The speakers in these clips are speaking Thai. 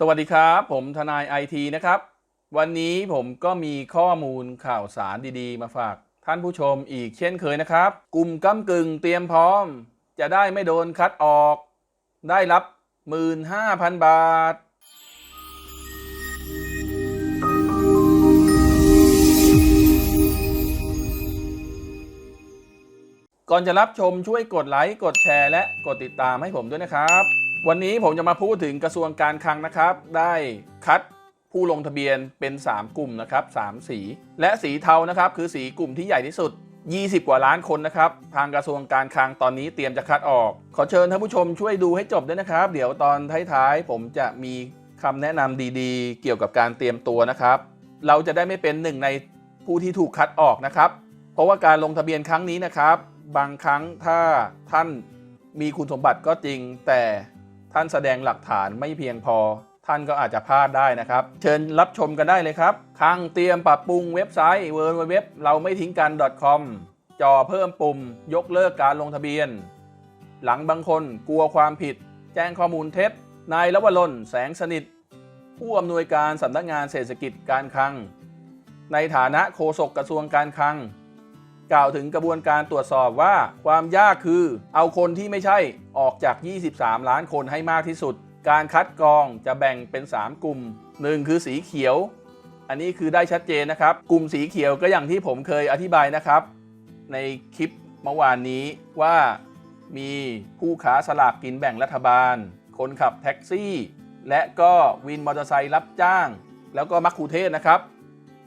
สวัสดีครับ ผมทนายไอทีนะครับ วันนี้ผมก็มีข้อมูลข่าวสารดีๆ มาฝากท่านผู้ชมอีกเช่นเคยนะครับ กลุ่มก้ากึ่งเตรียมพร้อม จะได้ไม่โดนคัดออก ได้รับ 15,000 บาท ก่อนจะรับชมช่วยกดไลค์ กดแชร์ และกดติดตามให้ผมด้วยนะครับ วันนี้ผมจะมาพูดถึงกระทรวงการคลังนะครับ ได้คัดผู้ลงทะเบียนเป็น 3 กลุ่มนะครับ3สี และสีเทานะครับคือสีกลุ่มที่ใหญ่ที่สุด 20 กว่าล้านคนนะครับ ทางกระทรวงการคลังตอนนี้เตรียมจะคัดออก ขอเชิญท่านผู้ชมช่วยดูให้จบด้วยนะครับ เดี๋ยวตอนท้ายๆผมจะมีคำแนะนำดีๆ เกี่ยวกับการเตรียมตัวนะครับ เราจะได้ไม่เป็นหนึ่งในผู้ที่ถูกคัดออกนะครับ เพราะว่าการลงทะเบียนครั้งนี้นะครับ บางครั้งถ้าท่านมีคุณสมบัติก็จริงแต่ ท่านแสดงหลักฐานไม่เพียงพอ ท่านก็อาจจะพลาดได้นะครับ เชิญรับชมกันได้เลยครับครั้งเตรียมปรับปรุงเว็บไซต์ w w w เราไม่ทิ้งกัน .com จอเพิ่มปุ่ม ยกเลิกการลงทะเบียน หลังบางคนกลัวความผิด แจ้งข้อมูลเท็จนายลวรนแสงสนิท ผู้อำนวยการสำนักงานเศรษฐกิจการคลัง ในฐานะโฆษกกระทรวงการคลัง กล่าวถึงกระบวนการตรวจสอบว่า ความยากคือ เอาคนที่ไม่ใช่ออกจาก 23 ล้านคนให้มากที่สุด การคัดกรองจะแบ่งเป็น 3 กลุ่ม 1 คือสีเขียว อันนี้คือได้ชัดเจนนะครับ กลุ่มสีเขียวก็อย่างที่ผมเคยอธิบายนะครับ ในคลิปเมื่อวานนี้ว่ามีผู้ค้าสลากกินแบ่งรัฐบาล คนขับแท็กซี่ และก็วินมอเตอร์ไซค์รับจ้าง แล้วก็มัคคุเทศนะครับ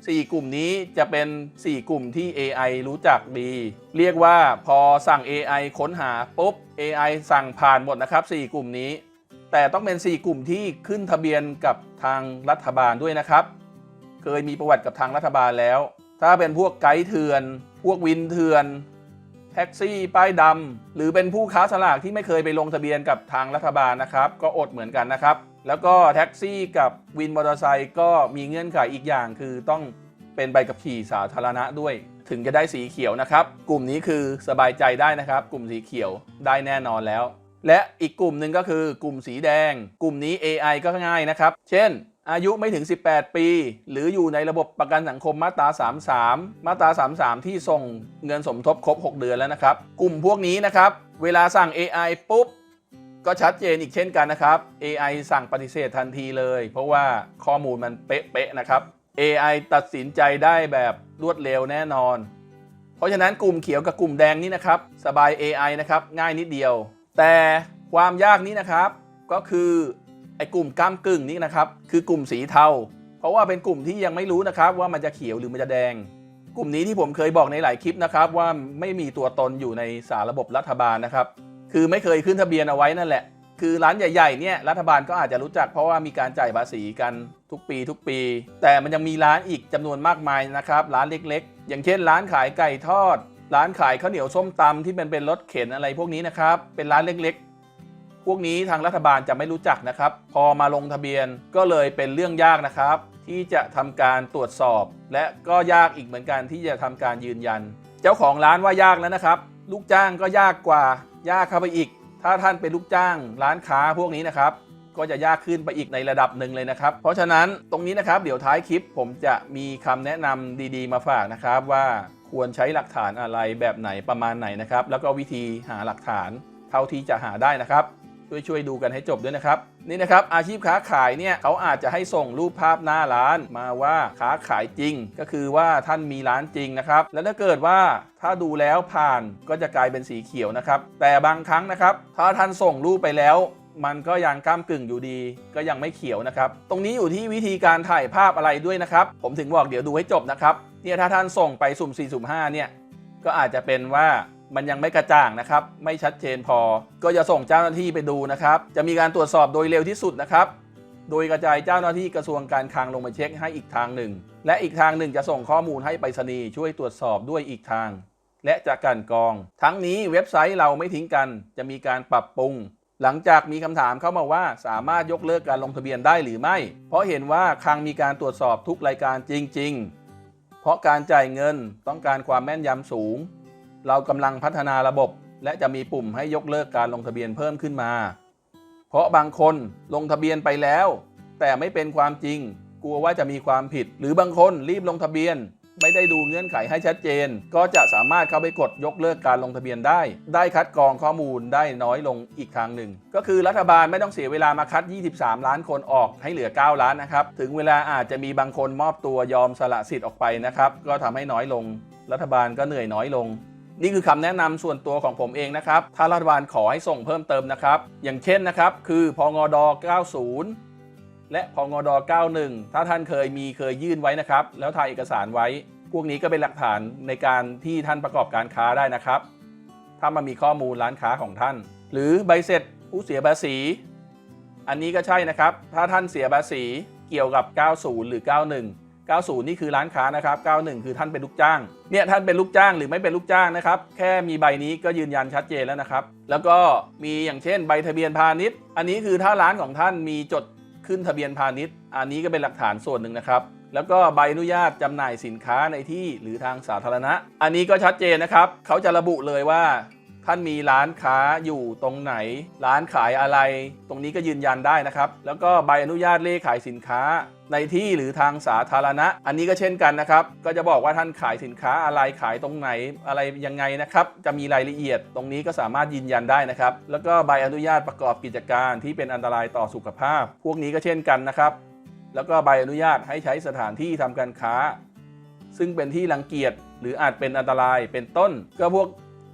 4 กลุ่มนี้จะเป็น 4 กลุ่มที่ AI รู้จักดี เรียกว่าพอสั่ง AI ค้นหาปุ๊บ AI สั่งผ่านหมดนะครับ 4 กลุ่มนี้ แต่ต้องเป็น 4 กลุ่มที่ขึ้นทะเบียนกับทางรัฐบาลด้วยนะครับ เคยมีประวัติกับทางรัฐบาลแล้ว ถ้าเป็นพวกไกด์เถื่อน พวกวินเถื่อน แท็กซี่ป้ายดำหรือเป็นผู้ค้าสลากที่ไม่เคยไปลงทะเบียนกับทางรัฐบาลนะครับ ก็อดเหมือนกันนะครับ แล้วก็แท็กซี่กับวินมอเตอร์ไซค์ก็มีเงื่อนไขอีกอย่าง คือต้องเป็นใบขับขี่สาธารณะด้วย ถึงจะได้สีเขียวนะครับ กลุ่มนี้คือสบายใจได้นะครับ กลุ่มสีเขียวได้แน่นอนแล้ว และอีกกลุ่มหนึ่งก็คือกลุ่มสีแดง กลุ่มนี้ AI ก็ง่ายนะครับ เช่น อายุไม่ถึง 18 ปี หรืออยู่ในระบบประกันสังคมมาตรา 33 มาตรา 33 ที่ส่งเงินสมทบครบ 6 เดือนแล้วนะครับ กลุ่มพวกนี้นะครับ เวลาสั่ง AI ปุ๊บ ก็ชัดเจนอีกเช่นกันนะครับ AI สั่งปฏิเสธทันทีเลย เพราะว่าข้อมูลมันเป๊ะๆนะครับ AI ตัดสินใจได้แบบรวดเร็วแน่นอน เพราะฉะนั้นกลุ่มเขียวกับกลุ่มแดงนี่นะครับ สบาย AI นะครับ ง่ายนิดเดียว แต่ความยากนี้นะครับก็คือ อ้กลุ่มก้ามกึ่งนี้นะครับ คือกลุ่มสีเทา เพราะว่าเป็นกลุ่มที่ยังไม่รู้นะครับว่ามันจะเขียวหรือมันจะแดง กลุ่มนี้ที่ผมเคยบอกในหลายคลิปนะครับ ว่าไม่มีตัวตนอยู่ในสารระบบรัฐบาลนะครับ คือไม่เคยขึ้นทะเบียนเอาไว้นั่นแหละ คือร้านใหญ่ๆเนี่ยรัฐบาลก็อาจจะรู้จักเพราะว่ามีการจ่ายภาษีกันทุกปี ทุกปี แต่มันยังมีร้านอีกจำนวนมากมายนะครับร้านเล็ก ๆ อย่างเช่น ร้านขายไก่ทอด ร้านขายข้าวเหนียวส้มตำที่มันเป็นรถเข็นอะไรพวกนี้นะครับเป็นร้านเล็กๆ พวกนี้ทางรัฐบาลจะไม่รู้จักนะครับ พอมาลงทะเบียนก็เลยเป็นเรื่องยากนะครับ ที่จะทำการตรวจสอบ และก็ยากอีกเหมือนกันที่จะทำการยืนยัน เจ้าของร้านว่ายากแล้วนะครับ ลูกจ้างก็ยากกว่ายากเข้าไปอีก ถ้าท่านเป็นลูกจ้างร้านค้าพวกนี้นะครับก็จะยากขึ้นไปอีกในระดับหนึ่งเลยนะครับ เพราะฉะนั้นตรงนี้นะครับเดี๋ยวท้ายคลิปผมจะมีคำแนะนำดีๆ มาฝากนะครับว่าควรใช้หลักฐานอะไรแบบไหนประมาณไหนนะครับ แล้วก็วิธีหาหลักฐานเท่าที่จะหาได้นะครับ ช่วยช่วยดูกันให้จบด้วยนะครับนี่นะครับอาชีพค้าขายเนี่ยเขาอาจจะให้ส่งรูปภาพหน้าร้านมาว่าค้าขายจริง ก็คือว่าท่านมีร้านจริงนะครับแล้วถ้าเกิดว่าถ้าดูแล้วผ่านก็จะกลายเป็นสีเขียวนะครับ แต่บางครั้งนะครับ ถ้าท่านส่งรูปไปแล้วมันก็ยังก้ามกึ่งอยู่ดี ก็ยังไม่เขียวนะครับ ตรงนี้อยู่ที่วิธีการถ่ายภาพอะไรด้วยนะครับ ผมถึงบอกเดี๋ยวดูให้จบนะครับ เนี่ยถ้าท่านส่งไปสุ่ม4สุ่ม5เนี่ย ก็อาจจะเป็นว่า มันยังไม่กระจ่างนะครับ ไม่ชัดเจนพอ ก็จะส่งเจ้าหน้าที่ไปดูนะครับ จะมีการตรวจสอบโดยเร็วที่สุดนะครับ โดยกระจายเจ้าหน้าที่กระทรวงการคลังลงมาเช็คให้อีกทางหนึ่ง และอีกทางหนึ่งจะส่งข้อมูลให้ไปรษณีย์ช่วยตรวจสอบด้วยอีกทาง และจากการกอง ทั้งนี้เว็บไซต์เราไม่ทิ้งกัน จะมีการปรับปรุงหลังจากมีคำถามเข้ามาว่าสามารถยกเลิกการลงทะเบียนได้หรือไม่ เพราะเห็นว่าคลังมีการตรวจสอบทุกรายการจริง ๆ เพราะการจ่ายเงินต้องการความแม่นยำสูง เรากำลังพัฒนาระบบ และจะมีปุ่มให้ยกเลิกการลงทะเบียนเพิ่มขึ้นมา เพราะบางคนลงทะเบียนไปแล้ว แต่ไม่เป็นความจริง กลัวว่าจะมีความผิด หรือบางคนรีบลงทะเบียน ไม่ได้ดูเงื่อนไขให้ชัดเจน ก็จะสามารถเข้าไปกดยกเลิกการลงทะเบียนได้ ได้คัดกรองข้อมูลได้น้อยลงอีกทางหนึ่ง ก็คือรัฐบาลไม่ต้องเสียเวลามาคัด 23 ล้านคนออกให้เหลือ 9 ล้านนะครับ ถึงเวลาอาจจะมีบางคนมอบตัวยอมสละสิทธิ์ออกไปนะครับ ก็ทำให้น้อยลง รัฐบาลก็เหนื่อยน้อยลง นี่คือคำแนะนำส่วนตัวของผมเองนะครับ ถ้ารัฐบาลขอให้ส่งเพิ่มเติมนะครับ อย่างเช่นนะครับ คือพงด90 และพงด91 ถ้าท่านเคยมีเคยยื่นไว้นะครับ แล้วถ่ายเอกสารไว้ พวกนี้ก็เป็นหลักฐานในการที่ท่านประกอบการค้าได้นะครับ ถ้ามันมีข้อมูลร้านค้าของท่าน หรือใบเสร็จผู้เสียภาษี อันนี้ก็ใช่นะครับ ถ้าท่านเสียภาษีเกี่ยวกับ 90 หรือ 91 90 นี่คือร้านค้านะครับ 91 คือท่านเป็นลูกจ้าง เนี่ยท่านเป็นลูกจ้างหรือไม่เป็นลูกจ้างนะครับ แค่มีใบนี้ก็ยืนยันชัดเจนแล้วนะครับ แล้วก็มีอย่างเช่นใบทะเบียนพาณิชย์ อันนี้คือถ้าร้านของท่านมีจดขึ้นทะเบียนพาณิชย์ อันนี้ก็เป็นหลักฐานส่วนหนึ่งนะครับ แล้วก็ใบอนุญาตจำหน่ายสินค้าในที่หรือทางสาธารณะ อันนี้ก็ชัดเจนนะครับ เขาจะระบุเลยว่า ท่านมีร้านค้าอยู่ตรงไหน ร้านขายอะไร ตรงนี้ก็ยืนยันได้นะครับ แล้วก็ใบอนุญาตเลขขายสินค้า ในที่หรือทางสาธารณะ อันนี้ก็เช่นกันนะครับ ก็จะบอกว่าท่านขายสินค้าอะไรขายตรงไหนอะไรยังไงนะครับ จะมีรายละเอียด ตรงนี้ก็สามารถยืนยันได้นะครับ แล้วก็ใบอนุญาตประกอบกิจการที่เป็นอันตรายต่อสุขภาพ พวกนี้ก็เช่นกันนะครับ แล้วก็ใบอนุญาตให้ใช้สถานที่ทำการค้า ซึ่งเป็นที่รังเกียจหรืออาจเป็นอันตรายเป็นต้น ก็พวก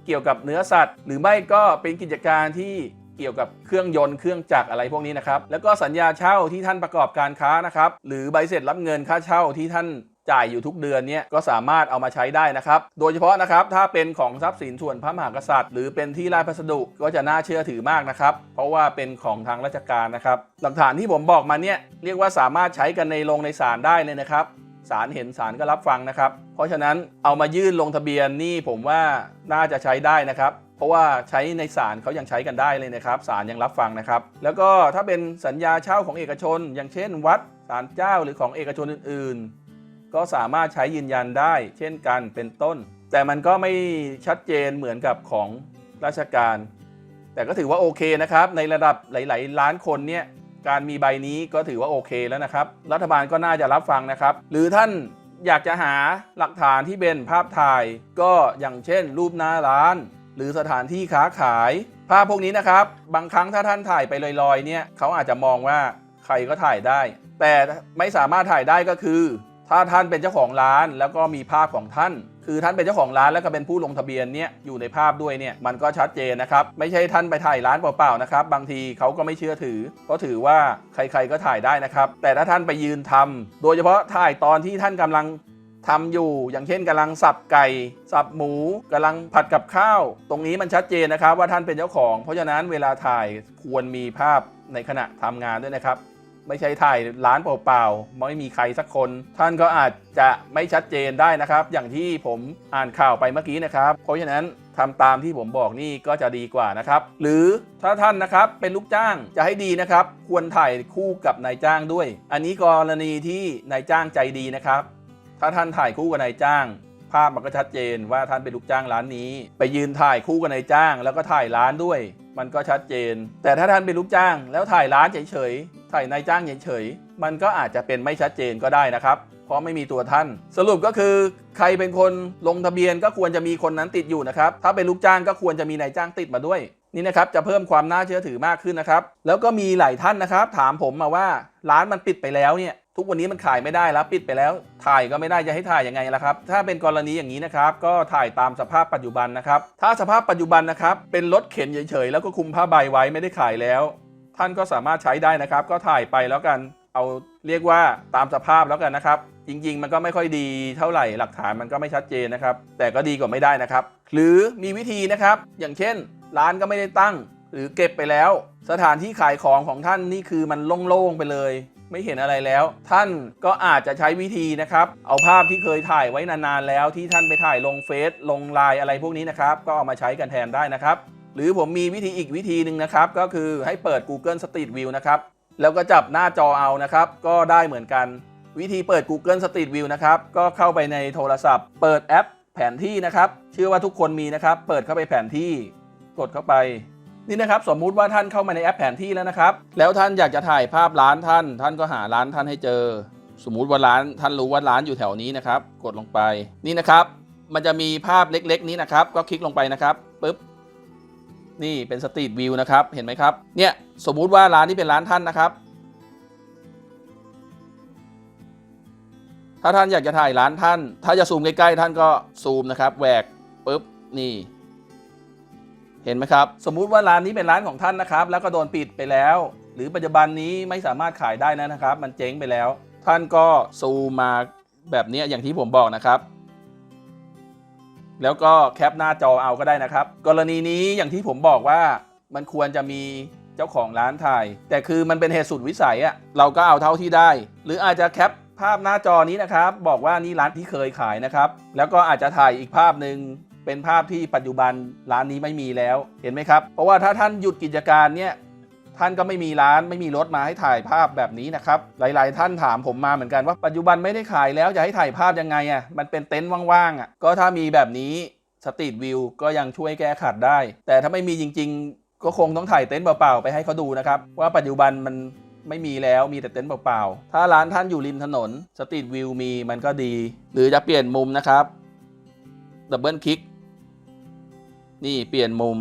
เกี่ยวกับเนื้อสัตว์ หรือไม่ก็เป็นกิจการที่เกี่ยวกับเครื่องยนต์เครื่องจักรอะไรพวกนี้นะครับ แล้วก็สัญญาเช่าที่ท่านประกอบการค้านะครับ หรือใบเสร็จรับเงินค่าเช่าที่ท่านจ่ายอยู่ทุกเดือนเนี่ยก็สามารถเอามาใช้ได้นะครับ โดยเฉพาะนะครับถ้าเป็นของทรัพย์สินส่วนพระมหากษัตริย์ หรือเป็นที่ราชพัสดุก็จะน่าเชื่อถือมากนะครับ เพราะว่าเป็นของทางราชการนะครับ หลักฐานที่ผมบอกมาเนี่ยเรียกว่าสามารถใช้กันในโรงในศาลได้เลยนะครับ ศาลเห็นศาลก็รับฟังนะครับ เพราะฉะนั้นเอามายื่นลงทะเบียนนี่ผมว่าน่าจะใช้ได้นะครับ เพราะว่าใช้ในศาลเขายังใช้กันได้เลยนะครับศาลยังรับฟังนะครับ แล้วก็ถ้าเป็นสัญญาเช่าของเอกชน อย่างเช่น วัดศาลเจ้าหรือของเอกชนอื่น ๆ ก็สามารถใช้ยืนยันได้ เช่นกันเป็นต้น แต่มันก็ไม่ชัดเจนเหมือนกับของราชการ แต่ก็ถือว่าโอเคนะครับในระดับหลาย ๆ ล้านคนเนี่ย การมีใบนี้ก็ถือว่าโอเคแล้วนะครับ รัฐบาลก็น่าจะรับฟังนะครับ หรือท่านอยากจะหาหลักฐานที่เป็นภาพถ่าย ก็อย่างเช่น รูปหน้าร้าน หรือสถานที่ค้าขาย ภาพพวกนี้นะครับ บางครั้งถ้าท่านถ่ายไปลอยๆ เนี่ยเขาอาจจะมองว่าใครก็ถ่ายได้ แต่ไม่สามารถถ่ายได้ก็คือ ถ้าท่านเป็นเจ้าของร้านแล้วก็มีภาพของท่าน คือท่านเป็นเจ้าของร้านแล้วก็เป็นผู้ลงทะเบียนเนี่ยอยู่ในภาพด้วยเนี่ยมันก็ชัดเจนนะครับไม่ใช่ท่านไปถ่ายร้านเปล่าๆนะครับบางทีเขาก็ไม่เชื่อถือเพราะถือว่าใครๆก็ถ่ายได้นะครับแต่ถ้าท่านไปยืนทำโดยเฉพาะถ่ายตอนที่ท่านกำลังทำอยู่อย่างเช่นกำลังสับไก่ สับหมูกำลังผัดกับข้าว ตรงนี้มันชัดเจนนะครับว่าท่านเป็นเจ้าของ เพราะฉะนั้นเวลาถ่ายควรมีภาพในขณะทำงานด้วยนะครับ ไม่ใช่ถ่ายร้านเปล่าๆไม่มีใครสักคน ท่านก็อาจจะไม่ชัดเจนได้นะครับ อย่างที่ผมอ่านข่าวไปเมื่อกี้นะครับ เพราะฉะนั้นทำตามที่ผมบอกนี่ก็จะดีกว่านะครับ หรือถ้าท่านนะครับเป็นลูกจ้างจะให้ดีนะครับ ควรถ่ายคู่กับนายจ้างด้วย อันนี้กรณีที่นายจ้างใจดีนะครับ ถ้าท่านถ่ายคู่กับนายจ้าง ภาพมันก็ชัดเจนว่าท่านเป็นลูกจ้างร้านนี้ ไปยืนถ่ายคู่กับนายจ้าง แล้วก็ถ่ายร้านด้วย มันก็ชัดเจน แต่ถ้าท่านเป็นลูกจ้างแล้วถ่ายร้านเฉยๆ ถ่นายจ้างเฉยๆ มันก็อาจจะเป็นไม่ชัดเจนก็ได้นะครับ เพราะไม่มีตัวท่าน สรุปก็คือ ใครเป็นคนลงทะเบียนก็ควรจะมีคนนั้นติดอยู่นะครับ ถ้าเป็นลูกจ้างก็ควรจะมีนายจ้างติดมาด้วย นี่นะครับจะเพิ่มความน่าเชื่อถือมากขึ้นนะครับ แล้วก็มีหลายท่านนะครับ ถามผมมาว่าร้านมันปิดไปแล้วเนี่ยทุกวันนี้มันขายไม่ได้แล้วปิดไปแล้วถ่ายก็ไม่ได้จะให้ถ่ายยังไงล่ะครับ ถ้าเป็นกรณีอย่างนี้นะครับ ก็ถ่ายตามสภาพปัจจุบันนะครับ ถ้าสภาพปัจจุบันนะครับ เป็นรถเข็นเฉยๆแล้วก็คุมผ้าใบไว้ไม่ได้ขายแล้ว ท่านก็สามารถใช้ได้นะครับ ก็ถ่ายไปแล้วกันเอาเรียกว่าตามสภาพแล้วกันนะครับ จริง ๆ มันก็ไม่ค่อยดีเท่าไหร่หลักฐานมันก็ไม่ชัดเจนนะครับ แต่ก็ดีกว่าไม่ได้นะครับ หรือมีวิธีนะครับ อย่างเช่น ร้านก็ไม่ได้ตั้ง หรือเก็บไปแล้ว สถานที่ขายของของท่านนี่คือมันโล่งๆไปเลย ไม่เห็นอะไรแล้ว ท่านก็อาจจะใช้วิธีนะครับ เอาภาพที่เคยถ่ายไว้นานๆแล้วที่ท่านไปถ่ายลงเฟซลงไลน์อะไรพวกนี้นะครับ ก็เอามาใช้กันแทนได้นะครับ หรือผมมีวิธีอีกวิธีหนึ่งนะครับ ก็คือให้เปิด Google Street View นะครับ แล้วก็จับหน้าจอเอานะครับ ก็ได้เหมือนกัน วิธีเปิด Google Street View นะครับ ก็เข้าไปในโทรศัพท์ เปิดแอปแผนที่นะครับเชื่อว่าทุกคนมีนะครับ เปิดเข้าไปแผนที่ กดเข้าไป นี่นะครับ สมมุติว่าท่านเข้ามาในแอปแผนที่แล้วนะครับ แล้วท่านอยากจะถ่ายภาพร้านท่าน ท่านก็หาร้านท่านให้เจอ สมมุติว่าร้านท่านรู้ว่าร้านอยู่แถวนี้นะครับ กดลงไป นี่นะครับ มันจะมีภาพเล็ก ๆ นี้นะครับ ก็คลิกลงไปนะครับปุ๊บ นี่เป็นสตรีทวิวนะครับ เห็นไหมครับ เนี่ยสมมุติว่าร้านนี้เป็นร้านท่านนะครับ ถ้าท่านอยากจะถ่ายร้านท่าน ถ้าจะซูมใกล้ๆท่านก็ซูมนะครับแหวกปุ๊บนี่ เห็นไหมครับ สมมุติว่าร้านนี้เป็นร้านของท่านนะครับ แล้วก็โดนปิดไปแล้ว หรือปัจจุบันนี้ไม่สามารถขายได้นะครับ มันเจ๊งไปแล้ว ท่านก็ซูมมาแบบนี้อย่างที่ผมบอกนะครับ แล้วก็แคปหน้าจอเอาก็ได้นะครับ กรณีนี้อย่างที่ผมบอกว่ามันควรจะมีเจ้าของร้านถ่าย แต่คือมันเป็นเหตุสุดวิสัยอะเราก็เอาเท่าที่ได้ หรืออาจจะแคปภาพหน้าจอนี้นะครับ บอกว่านี่ร้านที่เคยขายนะครับ แล้วก็อาจจะถ่ายอีกภาพหนึ่งเป็นภาพที่ปัจจุบันร้านนี้ไม่มีแล้วเห็นไหมครับ เพราะว่าถ้าท่านหยุดกิจการเนี่ย ท่านก็ไม่มีร้านไม่มีรถมาให้ถ่ายภาพแบบนี้นะครับ หลายๆ ท่านถามผมมาเหมือนกันว่าปัจจุบันไม่ได้ขายแล้วจะให้ถ่ายภาพยังไงอะมันเป็นเต็นท์ว่างๆอะก็ถ้ามีแบบนี้สตรีทวิวก็ยังช่วยแก้ขัดได้ แต่ถ้าไม่มีจริง ๆ ก็คงต้องถ่ายเต็นท์เปล่าๆไปให้เขาดูนะครับว่าปัจจุบันมันไม่มีแล้วมีแต่เต็นท์เปล่าๆ ถ้าร้านท่านอยู่ริมถนนสตรีทวิวมีมันก็ดี หรือจะเปลี่ยนมุมนะครับดับเบิลคลิก นี่เปลี่ยนมุม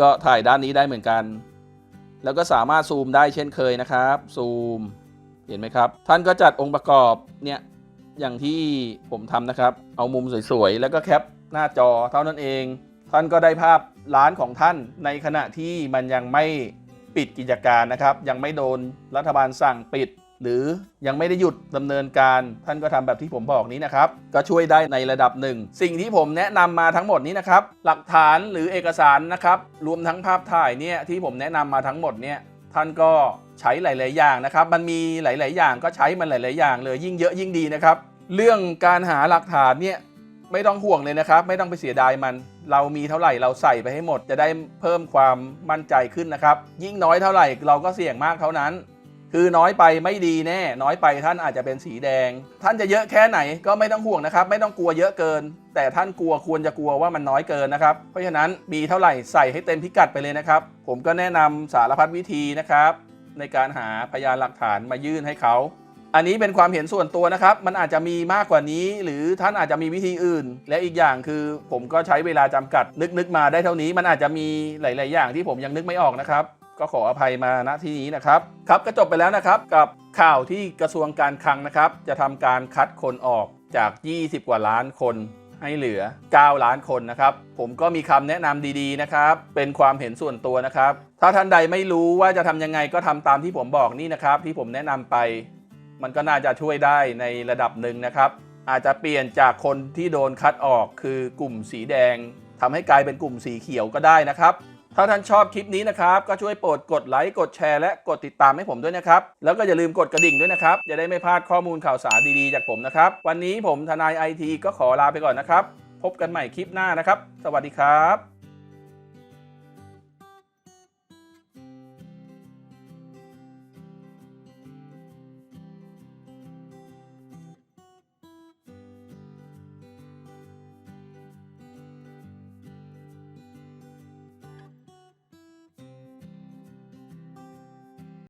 ก็ถ่ายด้านนี้ได้เหมือนกัน แล้วก็สามารถซูมได้เช่นเคยนะครับ ซูม เห็นไหมครับ ท่านก็จัดองค์ประกอบเนี่ยอย่างที่ผมทำนะครับ เอามุมสวยๆ แล้วก็แคปหน้าจอเท่านั้นเอง ท่านก็ได้ภาพร้านของท่านในขณะที่มันยังไม่ปิดกิจการนะครับ ยังไม่โดนรัฐบาลสั่งปิด หรือยังไม่ได้หยุดดำเนินการ ท่านก็ทำแบบที่ผมบอกนี้นะครับ ก็ช่วยได้ในระดับหนึ่ง สิ่งที่ผมแนะนำมาทั้งหมดนี้นะครับ หลักฐานหรือเอกสารนะครับ รวมทั้งภาพถ่ายเนี่ยที่ผมแนะนำมาทั้งหมดเนี่ยท่านก็ใช้หลาย ๆ อย่างนะครับ มันมีหลาย ๆ อย่างก็ใช้มันหลาย ๆ อย่างเลยยิ่งเยอะยิ่งดีนะครับ เรื่องการหาหลักฐานเนี่ยไม่ต้องห่วงเลยนะครับ ไม่ต้องไปเสียดายมัน เรามีเท่าไหร่เราใส่ไปให้หมด จะได้เพิ่มความมั่นใจขึ้นนะครับ ยิ่งน้อยเท่าไหร่เราก็เสี่ยงมากเท่านั้น คือน้อยไปไม่ดีแน่ น้อยไปท่านอาจจะเป็นสีแดง ท่านจะเยอะแค่ไหนก็ไม่ต้องห่วงนะครับ ไม่ต้องกลัวเยอะเกิน แต่ท่านกลัวควรจะกลัวว่ามันน้อยเกินนะครับ เพราะฉะนั้นมีเท่าไหร่ใส่ให้เต็มพิกัดไปเลยนะครับ ผมก็แนะนำสารพัดวิธีนะครับ ในการหาพยานหลักฐานมายื่นให้เขา อันนี้เป็นความเห็นส่วนตัวนะครับ มันอาจจะมีมากกว่านี้ หรือท่านอาจจะมีวิธีอื่น และอีกอย่างคือ ผมก็ใช้เวลาจำกัดนึกนึกมาได้เท่านี้ มันอาจจะมีหลาย ๆ อย่างที่ผมยังนึกไม่ออกนะครับ ก็ขออภัยมาณที่นี้นะครับ ครับก็จบไปแล้วนะครับ กับข่าวที่กระทรวงการคลังนะครับ จะทำการคัดคนออกจาก 20 กว่าล้านคนให้เหลือ 9 ล้านคนนะครับ ผมก็มีคำแนะนำดีๆนะครับ เป็นความเห็นส่วนตัวนะครับ ถ้าท่านใดไม่รู้ว่าจะทำยังไงก็ทำตามที่ผมบอกนี่นะครับ ที่ผมแนะนำไป มันก็น่าจะช่วยได้ในระดับหนึ่งนะครับ อาจจะเปลี่ยนจากคนที่โดนคัดออกคือกลุ่มสีแดงทำให้กลายเป็นกลุ่มสีเขียวก็ได้นะครับ ถ้าท่านชอบคลิปนี้นะครับ ก็ช่วยโปรดกดไลค์กดแชร์และกดติดตามให้ผมด้วยนะครับ แล้วก็อย่าลืมกดกระดิ่งด้วยนะครับ จะได้ไม่พลาดข้อมูลข่าวสารดีๆจากผมนะครับ วันนี้ผมทนายไอทีก็ขอลาไปก่อนนะครับ พบกันใหม่คลิปหน้านะครับ สวัสดีครับ